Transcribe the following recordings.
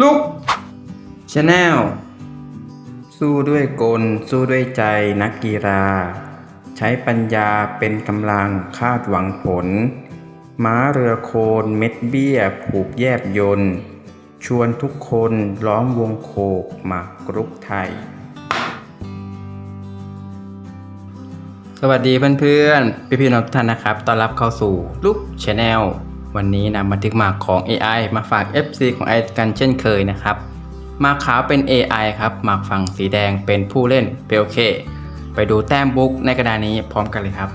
ลุกชาแนลสู้ด้วยกล สู้ด้วยใจนักกีฬา ใช้ปัญญาเป็นกำลังคาดหวังผล ม้าเรือโคนเม็ดเบี้ย ผูกแยบยนต์ชวนทุกคนล้อมวงโคกมากกรุกไทย สวัสดีเพื่อนๆ พี่ๆน้องทุกท่านนะครับ ต้อนรับเข้าสู่ลุกชาแนล วันนี้นำบันทึกหมากของ AI มาฝาก FC ของไอกันเช่นเคยนะครับหมากขาวเป็น AI ครับหมากฝั่งสีแดงเป็นผู้เล่นเปลเคไปดูแต้มบุ๊กในกระดานนี้พร้อมกันเลยครับ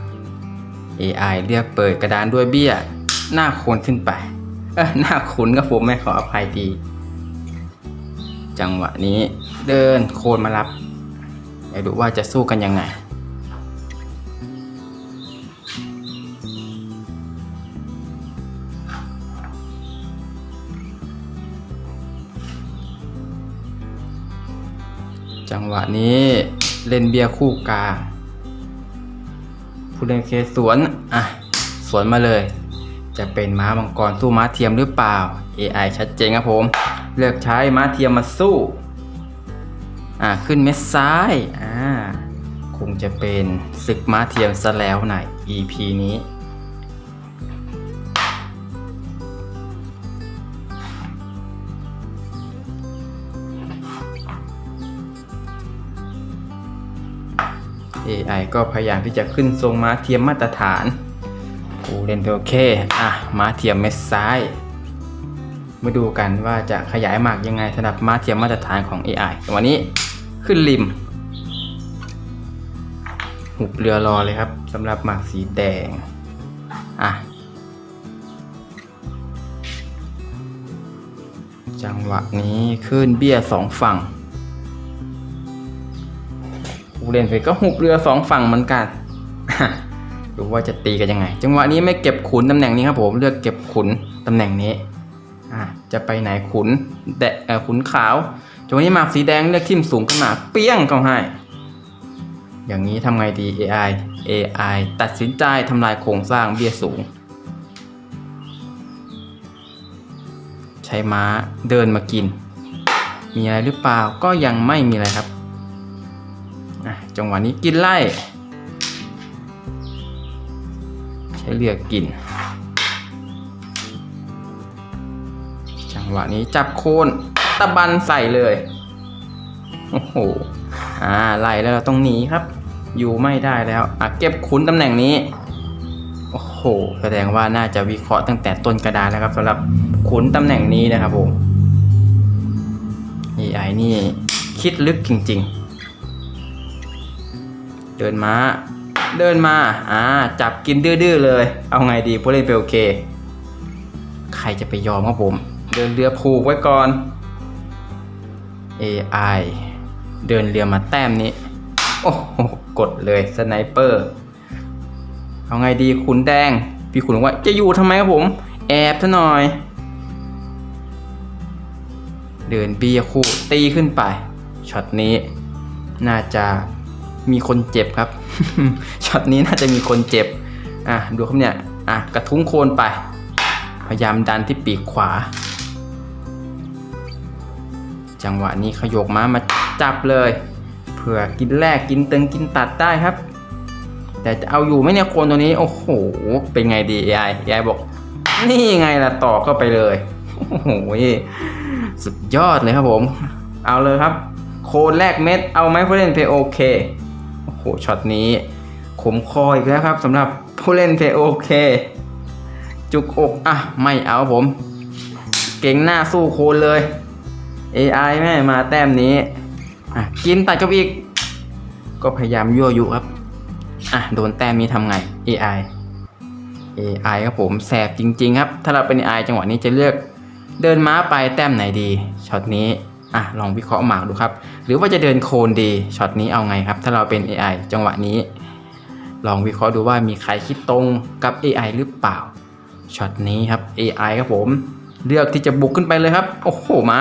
AI เลือกเปิดกระดานด้วยเบี้ย หน้าโคนขึ้นไป เออหน้าขุนกับผมไม่ขออภัยทีจังหวะนี้เดินโคนมารับเดี๋ยวดูว่าจะสู้กันยังไง งหวะนี้เล่นเบียร์คู่กา ผู้เล่นเคสวน อะ สวนมาเลย จะเป็นม้ามังกรสู้ม้าเทียมหรือเปล่า AI ชัดเจนครับผม เลือกใช้ม้าเทียมมาสู้ อะ ขึ้นเม็ดซ้าย อ่า คงจะเป็นศึกม้าเทียมซะแล้วใน EP นี้ AI ก็พยายามที่จะขึ้นทรงม้าเทียมมาตรฐานกูเล่นโอเค อะ ม้าเทียมเม็ดซ้าย มาดูกันว่าจะขยายหมากยังไงสำหรับม้าเทียมมาตรฐานของ AI วันนี้ขึ้นริม หุบเรือรอเลยครับสำหรับหมากสีแดง อะ จังหวะนี้ขึ้นเบี้ยสองฝั่ง ผู้เล่นไปก็หุบเรือสองฝั่งเหมือนกันดูว่าจะตีกันยังไง จังหวะนี้ไม่เก็บขุนตำแหน่งนี้ครับผมเลือกเก็บขุนตำแหน่งนี้อะจะไปไหนขุนแดะเออขุนขาวจังหวะนี้หมากสีแดงเลือกทิ่มสูงขึ้นมาเปี้ยงเข้าให้ อย่างนี้ทำไงดี AI AI ตัดสินใจทำลายโครงสร้างเบี้ยสูง ใช้ม้าเดินมากิน มีอะไรหรือเปล่าก็ยังไม่มีอะไรครับ จังหวะนี้กินไล่ ใช้เลือกกิน จังหวะนี้จับโคนตะบันใส่เลย โอ้โห อ่าไล่แล้วเราต้องหนีครับ อยู่ไม่ได้แล้ว อะเก็บขุนตำแหน่งนี้ โอ้โห แสดงว่าน่าจะวิเคราะห์ตั้งแต่ต้นกระดานแล้วครับสำหรับขุนตำแหน่งนี้นะครับผม AI นี่คิดลึกจริง ๆ เดินมา เดินมา อ่า จับกินดื้อๆเลย เอาไงดีผู้เล่นเปลเค ใครจะไปยอมครับผม เดินเรือผูกไว้ก่อน AI เดินเรือมาแต้มนี้ โอ้โห กดเลยสไนเปอร์ เอาไงดีขุนแดง พี่ขุนว่าจะอยู่ทำไมครับผม แอบซะหน่อย เดินเบียร์คู่ตีขึ้นไป ช็อตนี้ น่าจะ มีคนเจ็บครับช็อตนี้น่าจะมีคนเจ็บอะดูครับเนี่ยอะกระทุ้งโคนไป พยายามดันที่ปีกขวา จังหวะนี้ขยกม้ามาจับเลยเผื่อกินแรกกินตึงกินตัดได้ครับ แต่จะเอาอยู่ไหมเนี่ยโคนตัวนี้โอ้โหเป็นไงดียายยายบอก นี่ไงล่ะต่อเข้าไปเลยโอ้โหสุดยอดเลยครับผม เอาเลยครับ โคนแรกเม็ดเอาไหมผู้เล่นเพย์โอเค โอ้โหช็อตนี้ขมคออีกแล้วครับสำหรับผู้เล่นเพโอเค จุกอกอะไม่เอาผม เก่งหน้าสู้โคนเลย AI แม่มาแต้มนี้อะกินตัดกับอีก ก็พยายามยั่วยุครับอะโดนแต้มนี้ทำไง AI AI ครับผมแสบจริง ๆ ครับ ถ้าเราเป็น AI จังหวะนี้จะเลือกเดินม้าไปแต้มไหนดีช็อตนี้ อะลองวิเคราะห์หมากดูครับ หรือว่าจะเดินโคนดีช็อตนี้เอาไงครับ ถ้าเราเป็น AI จังหวะนี้ ลองวิเคราะห์ดูว่ามีใครคิดตรงกับ AI หรือเปล่าช็อตนี้ครับ AI ครับผม เลือกที่จะบุกขึ้นไปเลยครับ โอ้โหมา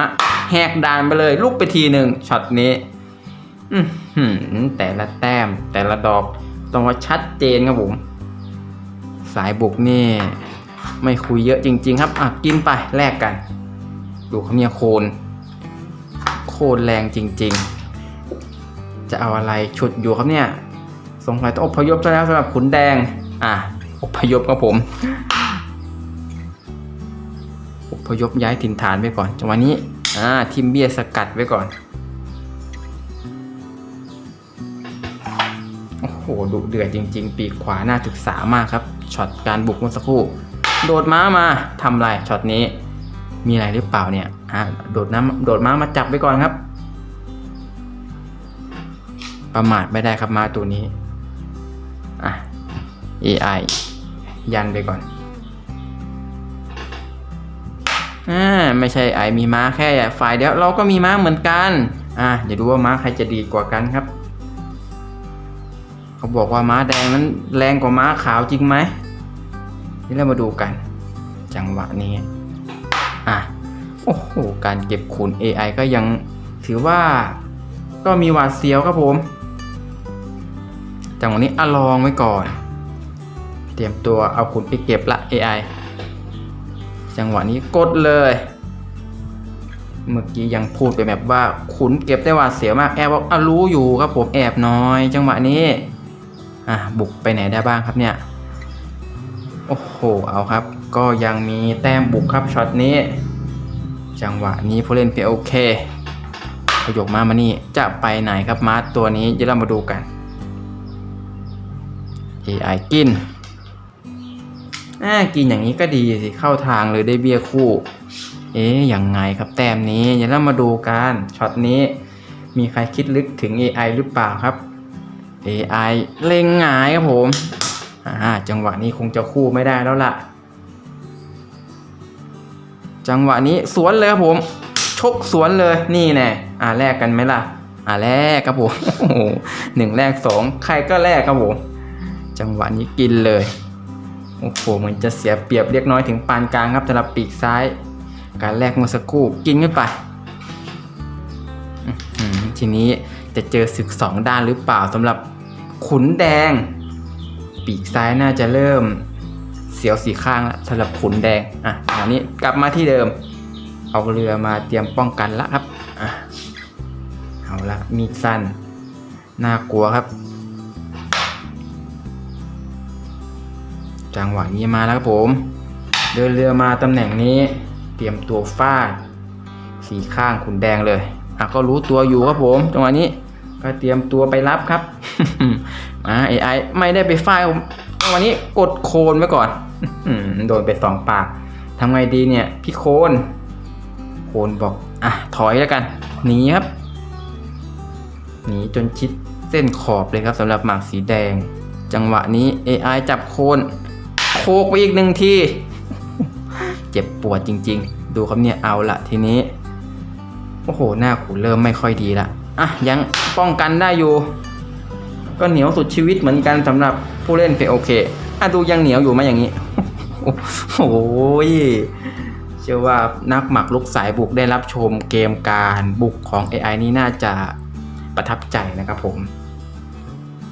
แหกด่านไปเลยลุกไปทีหนึ่งช็อตนี้อแต่ละแต้มแต่ละดอกต้องว่าชัดเจนครับผม สายบุกนี่ ไม่คุยเยอะจริง ๆ ครับอะกินไปแลกกัน ดูเขาเนี่ยโคน ตรแรงจริง ๆ จะเอาอะไรฉุดอยู่ครับเนี่ย สงสัยต้องอพยพซะแล้วสำหรับขุนแดง อะอพยพครับผมอพยพย้ายถิ่นฐานไปก่อนจังหวะนี้ อ่า ทิมเบียสกัดไว้ก่อน โอ้โห ดุเดือดจริง ๆ ปีกขวาหน่าศึกษามากครับ ช็อตการบุกเมื่อสักครู่ โดดม้ามาทำไรช็อตนี้ มีอะไรหรือเปล่าเนี่ยอ่าโดดน้ำโดดม้ามาจับไว้ก่อนครับ ประมาทไม่ได้ครับม้าตัวนี้อะ AI ยันไปก่อนอ่าไม่ใช่ไอมีม้าแค่ฝ่ายเดียวเราก็มีม้าเหมือนกัน อะเดี๋ยวดูว่าม้าใครจะดีกว่ากันครับ เขาบอกว่าม้าแดงนั้นแรงกว่าม้าขาวจริงไหมนี่เรามาดูกัน จังหวะนี้ อะโอ้โหการเก็บขุน AI ก็ยังถือว่าก็มีหวาดเสียวครับผมจังหวะนี้อลองไว้ก่อน เตรียมตัวเอาขุนไปเก็บละ AI จังหวะนี้กดเลย เมื่อกี้ยังพูดไปแบบว่าขุนเก็บได้หวาดเสียวมากแอบบอกอะรู้อยู่ครับผมแอบน้อย จังหวะนี้อะบุกไปไหนได้บ้างครับเนี่ย โอ้โหเอาครับ ก็ยังมีแต้มบุกครับช็อตนี้ จังหวะนี้ผู้เล่นเปโอเคประโยคมามานี่จะไปไหนครับมาร์ตัวนี้เดี๋ยวเรามาดูกัน AI กินอ่ากินอย่างนี้ก็ดีสิเข้าทางเลยได้เบี้ยคู่ เอ๊ยยังไงครับแต้มนี้เดี๋ยวเรามาดูกันช็อตนี้ มีใครคิดลึกถึง AI หรือเปล่าครับ AI เล็งหงายครับผมอ่าจังหวะนี้คงจะคู่ไม่ได้แล้วล่ะ จังหวะนี้สวนเลยครับผม ชกสวนเลยนี่แน่อ่าแลกกันไหมล่ะ อ่าแลกครับผมโอ้โหหนึ่งแลกสองใครก็แลกครับผมจังหวะนี้กินเลยโอ้โหเหมันจะเสียเปรียบเล็กน้อยถึงปานกลางครับสำหรับปีกซ้าย การแลกเมื่อสักครู่กินขึ้นไปทีนี้จะเจอศึกสองด้านหรือเปล่าสำหรับขุนแดง ปีกซ้ายน่าจะเริ่ม สียวสีข้างสำหรับขุนแดงอะอันนี้กลับมาที่เดิม เอาเรือมาเตรียมป้องกันละครับอะเอาละมีดสั้นน่ากลัวครับ จังหวะนี้มาแล้วครับผม เดินเรือมาตำแหน่งนี้ เตรียมตัวฟาดสีข้างขุนแดงเลยอะก็รู้ตัวอยู่ครับผมจังหวะนี้ก็เตรียมตัวไปรับครับมาไอไอไม่ได้ไปฟาดผมจังหวะนี้กดโคนไว้ก่อน โดนไปสองปากทำไงดีเนี่ยพี่โคนโคนบอกอะถอยแล้วกันหนีครับหนีจนชิดเส้นขอบเลยครับสำหรับหมากสีแดง จังหวะนี้ AI จับโคนโคกไปอีกหนึ่งทีเจ็บปวดจริง ๆ ดูครับเนี่ยเอาละทีนี้โอ้โหหน้าขุนเริ่มไม่ค่อยดีละอะยังป้องกันได้อยู่ก็เหนียวสุดชีวิตเหมือนกันสำหรับผู้เล่นเพโอเคอะดูยังเหนียวอยู่ไหมอย่างนี้ โอ้ยเชื่อว่านักหมักลุกสายบุกได้รับชมเกมการบุกของ AI นี่น่าจะประทับใจนะครับผม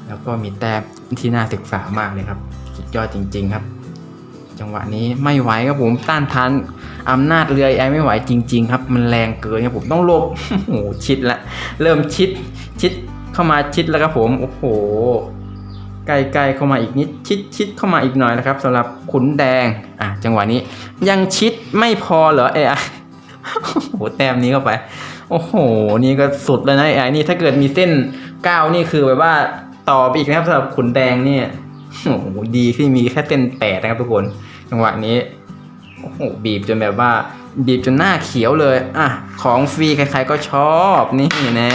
แล้วก็มีแต้มที่น่าศึกษามากเลยครับ สุดยอดจริง ๆครับ จังหวะนี้ไม่ไหวครับผมต้านทานอำนาจเรือไอไม่ไหวจริง ๆ ครับ มันแรงเกินครับผมต้องลบโอ้โหชิดละ เริ่มชิดชิดเข้ามาชิดแล้วครับผม โอ้โห ใกลๆเข้ามาอีกนิดชิดชิดเข้ามาอีกหน่อยนะครับสำหรับขุนแดงอะจังหวะนี้ ยังชิดไม่พอเหรอเอ้โอ้โหแต้มนี้เข้าไป โอ้โห นี่ก็สุดแล้วนะไอ้นี่ถ้าเกิดมีเส้นก้าวนี่คือแบบว่าต่อไปอีกนะครับสำหรับขุนแดงเนี่ยโอ้โหดีที่มีแค่เส้นแปดนะครับทุกคนจังหวะนี้โอ้โหบีบจนแบบว่า บีบจนหน้าเขียวเลยอะของฟรีใครๆก็ชอบนี่แน่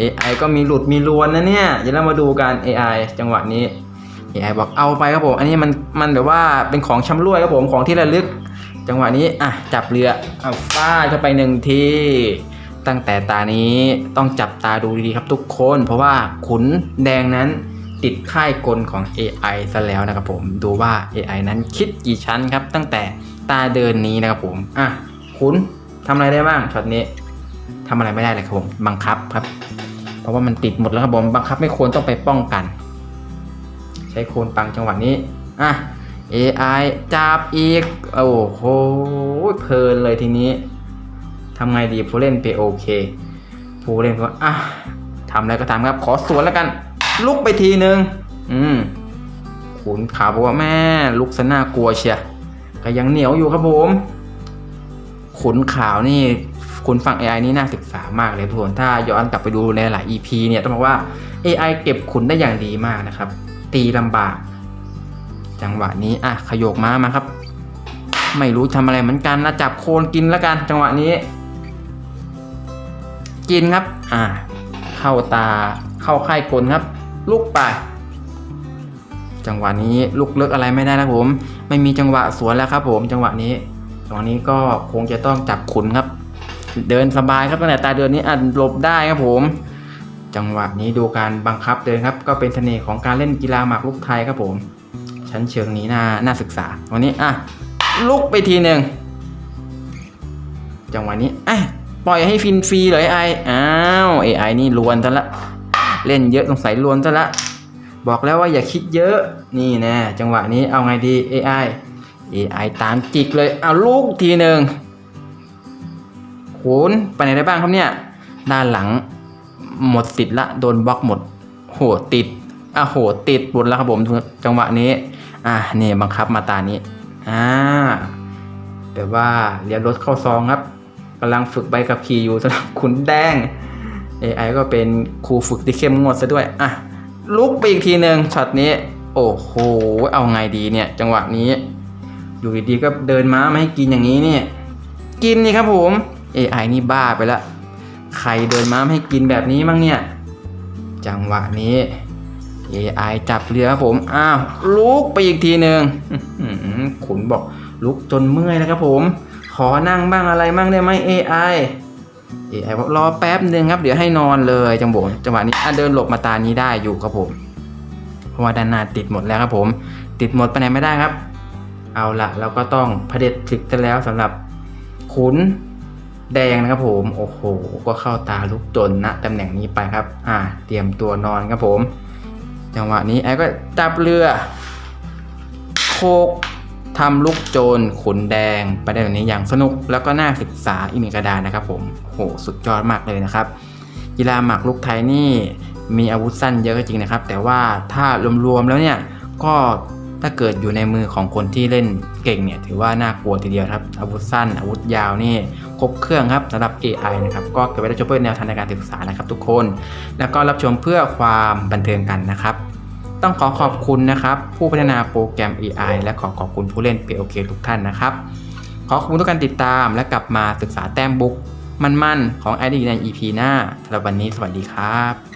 AI ก็มีหลุดมีรวนนะเนี่ย เดี๋ยวเรามาดูกัน AI จังหวะนี้ AI บอกเอาไปครับผม อันนี้มันมันแบบว่าเป็นของชำร่วยครับผมของที่ระลึก จังหวะนี้อะจับเรือเอาฟาดเข้าไปหนึ่งทีตั้งแต่ตานี้ต้องจับตาดูดีๆครับทุกคน เพราะว่าขุนแดงนั้นติดค่ายกลของ AI ซะแล้วนะครับผมดูว่า AI นั้นคิดกี่ชั้นครับ ตั้งแต่ตาเดินนี้นะครับผมอะขุนทำอะไรได้บ้างช็อตนี้ ทำอะไรไม่ได้เลยครับผมบังคับครับ เพราะว่ามันติดหมดแล้วครับผมบังคับไม่ควรต้องไปป้องกัน ใช้โคนปังจังหวะนี้อะ AI จับอีก โอ้โหเพลินเลยทีนี้ทำไงดีผู้เล่นไปโอเคผู้เล่นก็อะทำอะไรก็ทำครับ ขอสวนแล้วกัน ลุกไปทีหนึ่งอืมขุนขาวบอกว่าแม่ลุกซะน่ากลัวเชียก็ยังเหนียวอยู่ครับผมขุนขาวนี่ คุณฟัง AI นี่น่าศึกษามากเลยทุกคนถ้าย้อนกลับไปดูในหลาย EP เนี่ยต้องบอกว่า AI เก็บขุนได้อย่างดีมากนะครับ ตีลำบาก จังหวะนี้อะขยโยกม้ามาครับ ไม่รู้ทำอะไรเหมือนกันนะจับโคนกินแล้วกันจังหวะนี้ กินครับ อ่า เข้าตาเข้าไข่กลครับลุกไปจังหวะนี้ลุกเลิกอะไรไม่ได้นะผม ไม่มีจังหวะสวนแล้วครับผมจังหวะนี้จังหวะนี้ก็คงจะต้องจับขุนครับ เดินสบายครับตั้งแต่ตาเดินนี้อาจหลบได้ครับผม จังหวะนี้ดูการบังคับเดินครับ ก็เป็นเสน่ห์ของการเล่นกีฬาหมากรุกไทยครับผม ชั้นเชิงนี้น่าน่าศึกษา วันนี้อะลุกไปทีหนึ่งจังหวะนี้อะปล่อยให้ฟินฟรีเลยไออ้าว AI นี่ลวนซะละ เล่นเยอะสงสัยลวนซะละ บอกแล้วว่าอย่าคิดเยอะ นี่แน่จังหวะนี้เอาไงดี AI AI ตามจิกเลย เอาลูกทีหนึ่ง โหนไปไหนได้บ้างครับเนี่ย ด้านหลังหมดติดละโดนบล็อกหมด โหติดอะโหติดหมดแล้วครับผมจังหวะนี้ อะนี่บังคับมาตานี้อ่าแบบว่าเรียนรถเข้าซองครับกำลังฝึกใบกับขี่อยู่สำหรับขุนแดง AI ก็เป็นครูฝึกที่เข้มงวดซะด้วยอะลุกไปอีกทีหนึ่งช็อตนี้ โอ้โห เอาไงดีเนี่ย จังหวะนี้ อยู่ดีๆก็เดินม้ามาให้กินอย่างนี้เนี่ย กินนี่ครับผม AI นี่บ้าไปละใครเดินม้ามให้กินแบบนี้มั้งเนี่ย จังหวะนี้ AI จับเรือครับผม อ้าวลุกไปอีกทีหนึ่งขุนบอกลุกจนเมื่อยแล้วครับผม ขอนั่งบ้างอะไรบ้างได้ไหม AI AI บอกรอแป๊บหนึ่งครับ เดี๋ยวให้นอนเลยจังโบจังหวะนี้เดินหลบมาตานี้ได้อยู่ครับผม เพราะว่าด้านหน้าติดหมดแล้วครับผม ติดหมดไปไหนไม่ได้ครับ เอาละเราก็ต้องเผด็จศึกกันแล้วสำหรับขุน แดงนะครับผมโอ้โห ก็เข้าตาลุกจนณตำแหน่งนี้ไปครับ อ่า เตรียมตัวนอนครับผม จังหวะนี้ไอ้ก็จับเรือโคกทำลูกโจรขุนแดงไปได้แบบนี้อย่างสนุกแล้วก็น่าศึกษาอีกหนึ่งกระดานนะครับผมโหสุดยอดมากเลยนะครับ กีฬาหมากรุกไทยนี่มีอาวุธสั้นเยอะก็จริงนะครับ แต่ว่าถ้ารวมๆแล้วเนี่ยก็ ถ้าเกิดอยู่ในมือของคนที่เล่นเก่งเนี่ยถือว่าน่ากลัวทีเดียวครับ อาวุธสั้น อาวุธยาวนี่ครบเครื่องครับสำหรับ AI นะครับก็เก็บไว้ได้ชมเพื่อแนวทางในการศึกษานะครับทุกคน แล้วก็รับชมเพื่อความบันเทิงกันนะครับต้องขอขอบคุณนะครับผู้พัฒนาโปรแกรม AI และขอขอบคุณผู้เล่น POK ทุกท่านนะครับ ขอขอบคุณทุกการติดตามและกลับมาศึกษาแต้มบุ๊กมันๆ ของ ID ใน EP หน้าสำหรับวันนี้สวัสดีครับ